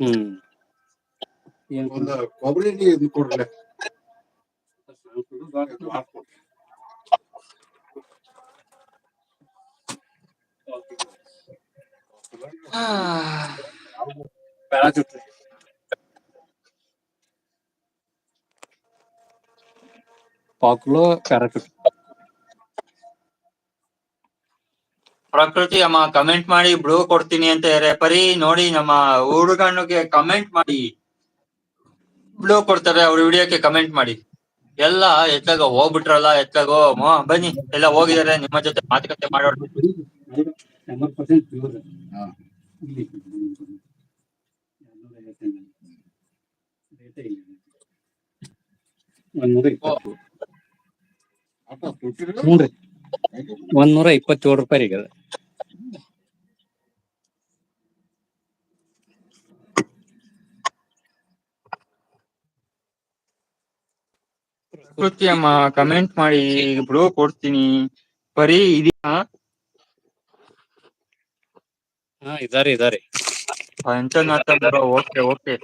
ಹ್ಮ್ ಏನ್ ಒಂದು ಕೊಬ್ಬರಿ ಇದು ಕೊಡ್ರಿ ಪ್ಯಾರಾಚೂಟ್ ಪಾಕ್ಲೋ ಪ್ಯಾರಾಚೂಟ್ ಪ್ರಕೃತಿ ಅಮ್ಮ ಕಮೆಂಟ್ ಮಾಡಿ ಬ್ಲೂ ಕೊಡ್ತೀನಿ ಅಂತ ರೆಫರಿ ಪರಿ ನೋಡಿ ನಮ್ಮ ಹುಡುಗನಿಗೆ ಕಮೆಂಟ್ ಮಾಡಿ ಬ್ಲೂ ಕೊಡ್ತಾರೆ ಅವ್ರ ವಿಡಿಯೋಕ್ಕೆ ಕಮೆಂಟ್ ಮಾಡಿ. ಎಲ್ಲ ಎತ್ತಾಗ ಹೋಗ್ಬಿಟ್ರಲ್ಲ ಎತ್ತಾಗೋ ಬನ್ನಿ ಎಲ್ಲ ಹೋಗಿದಾರೆ ನಿಮ್ಮ ಜೊತೆ ಮಾತುಕತೆ ಮಾಡೋಣ ಎಂಬತ್ತು ಪರ್ಸೆಂಟ್ ಪ್ಯೂರ್ ಹಾ. ಒಂದೂರ ಇಪ್ಪತ್ತು ಆಟ ಕೊಟ್ಟಿರಿ ಹ್ಞೂ ರೀ ಒಂದೂರ ಇಪ್ಪತ್ತೇಳು ರೂಪಾಯಿ ಈಗ. ಪ್ರಕೃತಿ ಅಮ್ಮ ಕಮೆಂಟ್ ಮಾಡಿ ಬ್ಲೂ ಕೊಡ್ತೀನಿ ಬರೀ ಇದೆಯಾ ಹಾ ಇದಾರೆ ಇದಾರೆ ಓಕೆ ಓಕೆ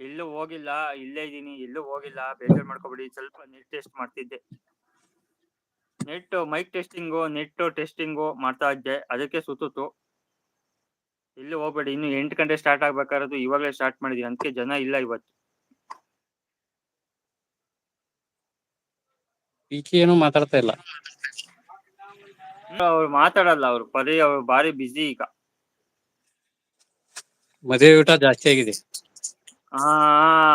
ಎಲ್ಲೂ ಹೋಗಿಲ್ಲ ಇಲ್ಲೇ ಇದೀನಿ ಎಲ್ಲೂ ಹೋಗಿಲ್ಲ ಬೇಜಾರು ಮಾಡ್ಕೊಬೇಡಿ ಸ್ವಲ್ಪ ನೆಟ್ ಟೆಸ್ಟ್ ಮಾಡ್ತಿದ್ದೆ. Net mike testing net testing ಮಾಡ್ತಾ ಇದ್ದೆ ಅದಕ್ಕೆ ಸುತ್ತಿತ್ತು. ಎಲ್ಲೂ ಹೋಗ್ಬೇಡಿ ಇನ್ನು ಎಂಟು ಗಂಟೆ ಸ್ಟಾರ್ಟ್ ಆಗ್ಬೇಕಾರದು ಇವಾಗಲೇ ಸ್ಟಾರ್ಟ್ ಮಾಡಿದೀನಿ ಅದಕ್ಕೆ ಜನ ಇಲ್ಲ ಇವತ್ತು. ಏನು ಮಾತಾಡ್ತಾ ಇಲ್ಲ. ಅವ್ರು ಮಾತಾಡಲ್ಲ ಅವ್ರು ಪದೇ ಅವ್ರು ಬಾರಿ ಬಿಸಿ ಈಗ. ಮದುವೆ ಊಟ ಜಾಸ್ತಿ ಆಗಿದೆ. ಹಾ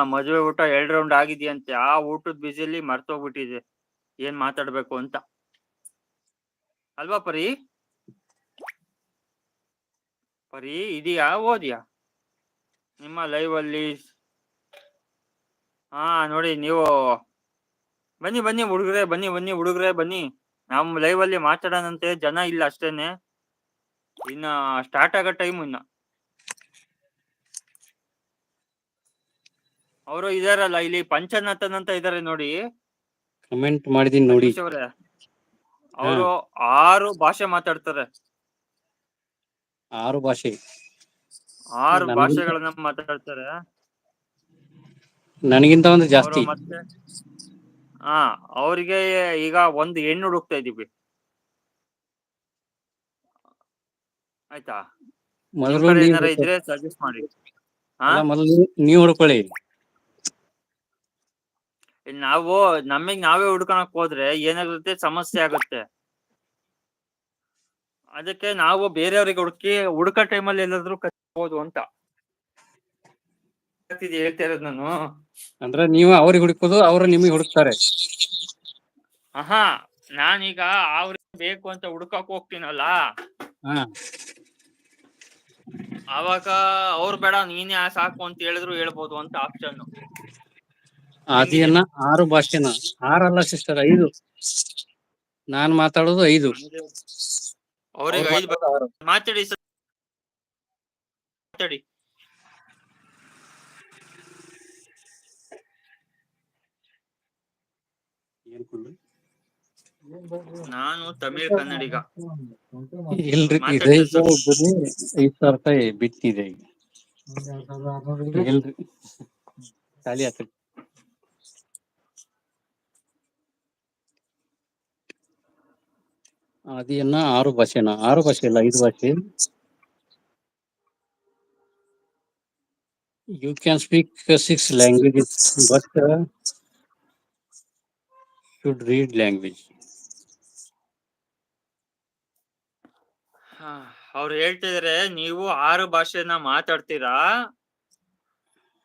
ಮದುವೆ ಊಟ ಎರಡ್ ರೌಂಡ್ ಆಗಿದೆಯಂತೆ. ಆ ಊಟದ ಬಿಸಿಲಿ ಮರ್ತೋಗ್ಬಿಟ್ಟಿದೆ. ಏನ್ ಮಾತಾಡ್ಬೇಕು ಅಂತ. ಅಲ್ವಾ ಪರಿ? ಪರಿ, ಇದೆಯಾ? ಓದಿಯಾ? ನಿಮ್ಮ ಲೈವ್ ಅಲ್ಲಿ. ಹಾ ನೋಡಿ, ನೀವು ಬನ್ನಿ ಬನ್ನಿ ಹುಡುಗ್ರೆ, ಬನ್ನಿ ಬನ್ನಿ ಹುಡುಗ್ರೆ, ಬನ್ನಿ. ನಮ್ ಲೈವ್ ಅಲ್ಲಿ ಮಾತಾಡೋಣಂತೆ. ಜನ ಇಲ್ಲ ಅಷ್ಟೇನೆ. ಇನ್ನ ಸ್ಟಾರ್ಟ್ ಆಗೋ ಟೈಮ್ ಇನ್ನ. ಅವರು ಇದಾರಲ್ಲ ಇಲ್ಲಿ ಪಂಚನಾಥನ್ ಅಂತ ಇದಾರೆ ನೋಡಿ. ಕಮೆಂಟ್ ಮಾಡಿದೀನಿ ನೋಡಿ. ಅವರು. ಆರು ಭಾಷೆ ಮಾತಾಡ್ತಾರೆ. ಆರು ಭಾಷೆ. ಆರು ಭಾಷೆಗಳನ್ನ ಮಾತಾಡ್ತಾರೆ. ನನಗಿಂತ ಒಂದು ಜಾಸ್ತಿ. ಹಾ ಅವ್ರಿಗೆ ಈಗ ಒಂದು ಹೆಣ್ಣು ಹುಡುಕ್ತಾ ಇದೀವಿ. ಆಯ್ತಾ? ಮೊದಲು ಇದ್ರೆ ಸಜೆಸ್ಟ್ ಮಾಡಿ. ಮೊದಲು ನೀವು- ಹುಡ್ಕೊಳ್ಳಿ. ನಾವು ನಮಗ್ ನಾವೇ ಹುಡ್ಕೊಳಕ್ ಹೋದ್ರೆ ಏನಾಗುತ್ತೆ? ಸಮಸ್ಯೆ ಆಗುತ್ತೆ. ಅದಕ್ಕೆ ನಾವು ಬೇರೆಯವ್ರಿಗೆ ಹುಡುಕಿ ಹುಡುಕ ಟೈಮಲ್ಲಿ ಎಲ್ಲಾದ್ರೂ ಕತ್ಬೋದು ಅಂತ. ಹೇಳ್ತಾ ಇರೋದು ನಾನು. ಅಂದ್ರೆ ನೀವು ಅವ್ರಿಗೆ ಹುಡುಕೋದು ಅವ್ರು ನಿಮಗೆ ಹುಡುಕ್ತಾರೆ. ಆಹಾ ನಾನೀಗ ಅವ್ರಿಗೆ ಬೇಕು ಅಂತ ಹುಡ್ಕಕ್ ಹೋಗ್ತೀನಲ್ಲ? ಅವಾಗ ಅವ್ರು ಬೇಡ ನೀನೇ ಸಾಕು ಅಂತ ಹೇಳಿದ್ರು ಹೇಳ್ಬೋದು ಅಂತ ಆಪ್ಷನ್ ಆದಿಯನ್ನ ಆರು ಭಾಷೆನ. ಆರಲ್ಲ ಸಿಸ್ಟರ್ ಐದು. ನಾನ್ ಮಾತಾಡೋದು ಐದು. ಅವ್ರಿಗೆ ಐದು ಮಾತಾಡಿ ಸರ್ ಮಾತಾಡಿ. ನಾನು ತಮಿಳ್ ಕನ್ನಡಿಗ. ಇಲ್ರಿ ಮಾತಾಡ್ರಿ ಇದೇ ಸರ್. ಐದ್ ಸಾವಿರ ರೂಪಾಯಿ ಈಗ. ಇಲ್ರಿ. ಖಾಲಿ ಆತ್ರಿ. ಆದಿಯನ್ನ ಆರು ಭಾಷೆನ ಆರು ಭಾಷೆ ಇಲ್ಲ ಐದು ಭಾಷೆ. You can speak six languages but should read language ಅವ್ರು ಹೇಳ್ತಿದ್ರೆ ನೀವು ಆರು ಭಾಷೆನ ಮಾತಾಡ್ತೀರಾ?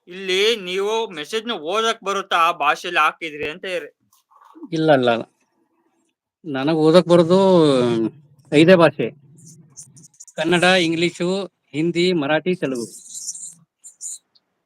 ಇಲ್ಲಿ ನೀವು ಮೆಸೇಜ್ನ ಓದಕ್ ಬರುತ್ತಾ? ಆ ಭಾಷೆಲಿ ಹಾಕಿದ್ರಿ ಅಂತ ಹೇಳಿ. ಇಲ್ಲ ಇಲ್ಲ. ನನಗ್ ಓದಕ್ ಬರೋದು ಐದೇ ಭಾಷೆ. ಕನ್ನಡ ಇಂಗ್ಲಿಷು ಹಿಂದಿ ಮರಾಠಿ ತೆಲುಗು.